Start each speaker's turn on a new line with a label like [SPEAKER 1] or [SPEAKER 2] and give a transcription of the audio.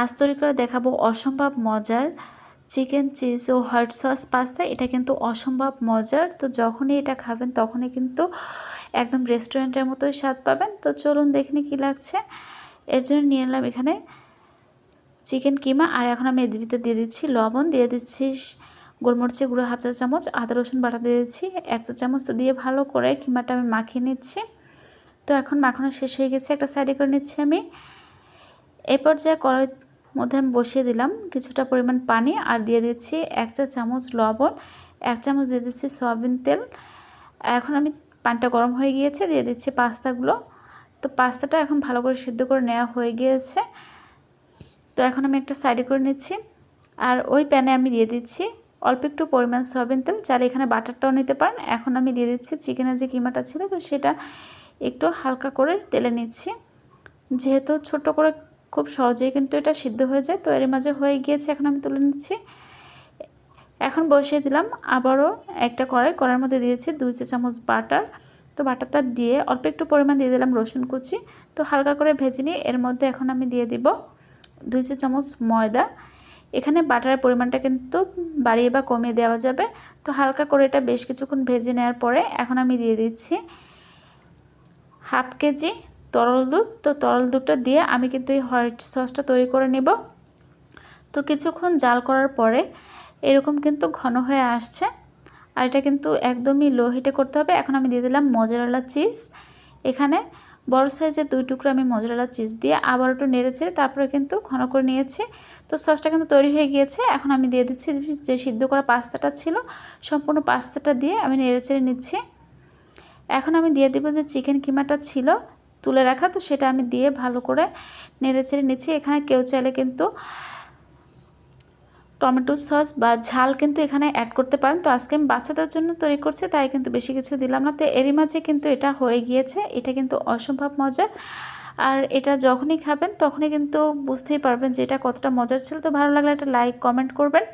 [SPEAKER 1] আজ তৈরি করে দেখাবো অসম্ভব মজার চিকেন চিজ ও হোয়াইট সস পাস্তা। এটা কিন্তু অসম্ভব মজার। তো যখনই এটা খাবেন, তখনই কিন্তু একদম রেস্টুরেন্টের মতোই স্বাদ পাবেন। তো চলুন দেখনি কী লাগছে। এর জন্য নিয়ে নিলাম এখানে চিকেন কিমা। আর এখন আমি ভিতরে দিয়ে দিচ্ছি লবণ, দিয়ে দিচ্ছি গোলমরিচের গুঁড়ো হাফ চা চামচ, আদা, রসুন বাটা দিয়ে দিচ্ছি এক চা চামচ। তো দিয়ে ভালো করে কিমাটা আমি মাখিয়ে নিচ্ছি। তো এখন মাখানো শেষ হয়ে গেছে। একটা সাইডে করে নিচ্ছি আমি। এই পর্যায়ে কড়াই মধ্যে আমি বসিয়ে দিলাম কিছুটা পরিমাণ পানি আর দিয়ে দিচ্ছি এক চা চামচ লবণ, এক চামচ দিয়ে দিচ্ছি সয়াবিন তেল। এখন আমি পানিটা গরম হয়ে গিয়েছে, দিয়ে দিচ্ছি পাস্তাগুলো। তো পাস্তাটা এখন ভালো করে সিদ্ধ করে নেওয়া হয়ে গিয়েছে। তো এখন আমি একটা সাইডে করে নিচ্ছি। আর ওই প্যানে আমি দিয়ে দিচ্ছি অল্প একটু পরিমাণ সয়াবিন তেল। চাইলে এখানে বাটারটাও নিতে পারেন। এখন আমি দিয়ে দিচ্ছি চিকেনের যে কিমাটা ছিল, তো সেটা একটু হালকা করে টেলে নিচ্ছি। যেহেতু ছোট করে খুব সহজেই কিন্তু এটা সিদ্ধ হয়ে যায়। তো এর মাঝে হয়ে গিয়েছে, এখন আমি তুলে নিচ্ছি। এখন বসিয়ে দিলাম। আবারও একটা কড়াই কড়ার মধ্যে দিয়েছি দুই চা চামচ বাটার। তো বাটারটা দিয়ে অল্প একটু পরিমাণ দিয়ে দিলাম রসুন কুচি। তো হালকা করে ভেজে নিয়ে এর মধ্যে এখন আমি দিয়ে দিব দুই চা চামচ ময়দা। এখানে বাটারের পরিমাণটা কিন্তু বাড়িয়ে বা কমিয়ে দেওয়া যাবে। তো হালকা করে এটা বেশ কিছুক্ষণ ভেজে নেওয়ার পরে এখন আমি দিয়ে দিচ্ছি হাফ কেজি তরল দুধ, তো তরল দুধটা দিয়ে আমি কিন্তু এই হোয়াইট সসটা তৈরি করে নেব। তো কিছুক্ষণ জাল করার পরে এরকম কিন্তু ঘন হয়ে আসছে। আর এটা কিন্তু একদমই লো হিটে করতে হবে। এখন আমি দিয়ে দিলাম মজারালা চিজ এখানে বড় সাইজের দুই টুকরো আমি মজারালা চিজ দিয়ে আবার একটু নেড়েছে তারপরে কিন্তু ঘন করে নিয়েছি। তো সসটা কিন্তু তৈরি হয়ে গিয়েছে। এখন আমি দিয়ে দিচ্ছি যে সিদ্ধ করা পাস্তাটা ছিল, সম্পূর্ণ পাস্তাটা দিয়ে আমি নেড়ে নেড়েচেড়ে নিচ্ছি। এখন আমি দিয়ে দেবো যে চিকেন কিমাটা ছিল তুলে রাখা, তো সেটা আমি দিয়ে ভালো করে নেড়েচেড়ে নিচ্ছি। এখানে কেউ চাইলে কিন্তু টমেটো সস বা ঝাল কিন্তু এখানে অ্যাড করতে পারেন। তো আজকে আমি বাচ্চাদের জন্য তৈরি করছি, তাই কিন্তু বেশি কিছু দিলাম না। তো এরই মাঝে কিন্তু এটা হয়ে গিয়েছে, এটা কিন্তু অসম্ভব মজার। আর এটা যখনই খাবেন, তখনই কিন্তু বুঝতেই পারবেন যে এটা কতটা মজার ছিল। তো ভালো লাগলে একটা লাইক কমেন্ট করবেন।